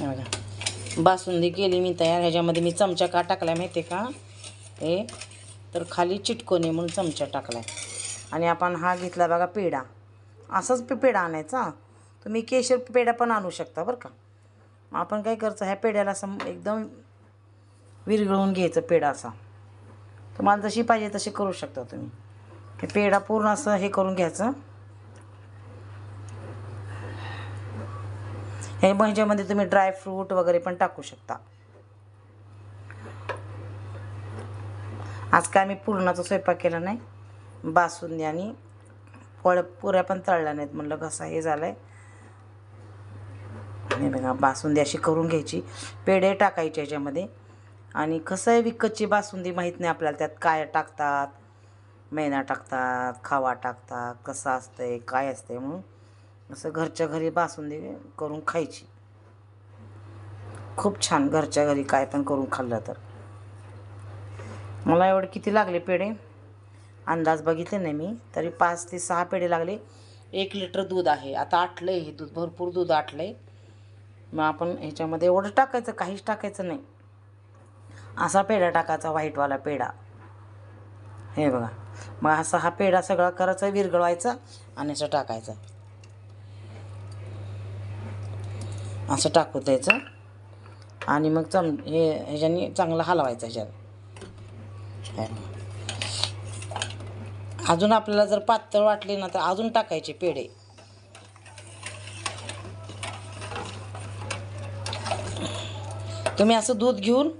बघा. बासुंदी केली मी तयार. ह्याच्यामध्ये मी चमचा का टाकला माहिती आहे का? हे तर खाली चिटकोने म्हणून चमचा टाकला आणि आपण हा घेतला बघा पेढा. असाच पेढा आणायचा. तुम्ही केशर पेढा पण आणू शकता बरं का. आपण काय करायचं ह्या पेढ्याला असं एकदम विरघळून घ्यायचं पेढा असा. तुम्हाला जशी पाहिजे तशी करू शकता तुम्ही. हे पेढा पूर्ण असं हे करून घ्यायचं. हे मग ह्याच्यामध्ये तुम्ही ड्रायफ्रूट वगैरे पण टाकू शकता. आज काय मी पुरणाचा स्वयंपाक केला नाही. बासुंदी आणि फळ पुऱ्या पण तळल्या नाहीत म्हणलं कसा हे झालं आहे बघा बासुंदी अशी करून घ्यायची. पेढे टाकायचे याच्यामध्ये आणि कसं आहे विकतची बासुंदी माहीत नाही आपल्याला त्यात काय टाकतात. मैना टाकतात खावा टाकतात कसं असतंय काय असतंय म्हणून. असं घरच्या घरी बासुंदी करून खायची. खूप छान घरच्या घरी काय पण करून खाल्लं तर. मला एवढे किती लागले पेढे? अंदाज बघितले नाही मी. तरी पाच ते सहा पेढे लागले. एक लिटर दूध आहे. आता आटलं आहे हे दूध. भरपूर दूध आटलं आहे मग आपण ह्याच्यामध्ये एवढं टाकायचं काहीच टाकायचं नाही. असा पेढा टाकायचा व्हाईटवाला पेढा. हे बघा. मग असा हा पेढा सगळा करायचा विरघळवायचा आणि असं टाकायचं. असं टाकू द्यायचं आणि मग चम हे ह्याच्याने चांगलं हलवायचं ह्याच्यात. अजून आपल्याला जर पातळ वाटली ना तर अजून टाकायचे पेढे. तुम्ही असं दूध घेऊन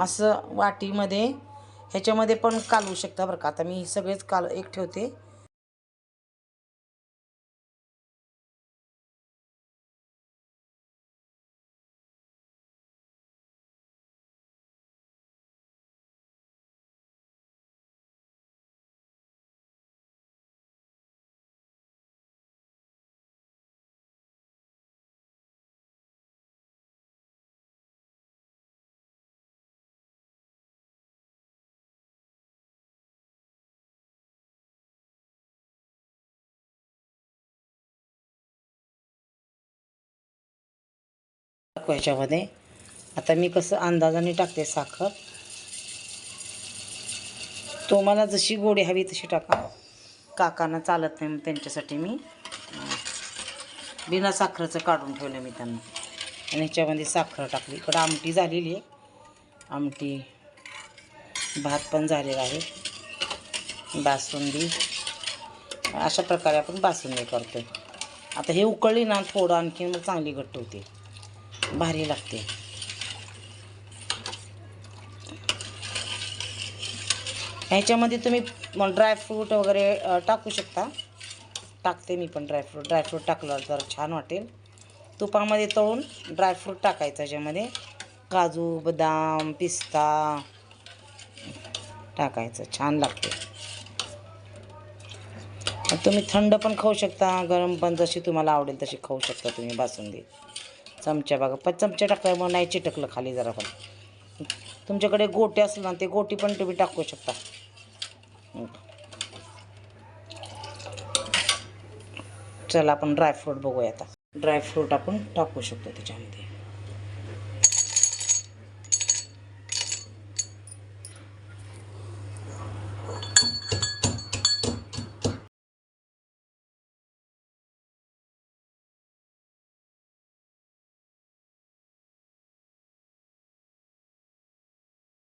असं वाटीमध्ये ह्याच्यामध्ये पण कालवू शकता बरं का. आता मी सगळेच काल एक ठेवते. टाकू ह्याच्यामध्ये आता मी कसं अंदाजाने टाकते साखर. तुम्हाला जशी गोडी हवी तशी टाका. काकांना चालत नाही त्यांच्यासाठी मी बिना साखरेचं काढून ठेवलं मी त्यांना. आणि ह्याच्यामध्ये साखर टाकली. इकडं आमटी झालेली आहे. आमटी भात पण झालेला आहे. बासुंदी. अशा प्रकारे आपण बासुंदी करतो आता हे उकळली ना थोडं आणखी मग चांगली घट्ट होते. भारी लागते. ह्याच्यामध्ये तुम्ही ड्रायफ्रूट वगैरे टाकू शकता. टाकते मी पण ड्रायफ्रूट ड्रायफ्रूट टाकलं तर छान वाटेल. तुपामध्ये तळून ड्रायफ्रूट टाकायचं ह्याच्यामध्ये काजू बदाम पिस्ता टाकायचं. छान लागते. तुम्ही थंड पण खाऊ शकता गरम पण जशी तुम्हाला आवडेल तशी खाऊ शकता तुम्ही बासुंदी. चमच्या बघा पण चमच्या टाकल्यामुळे नाही चिटकलं खाली जरा पण. तुमच्याकडे गोटे असेल ना ते गोटी पण तुम्ही टाकू शकता. चला आपण ड्रायफ्रूट बघूया आता. ड्रायफ्रूट आपण टाकू शकतो त्याच्यामध्ये.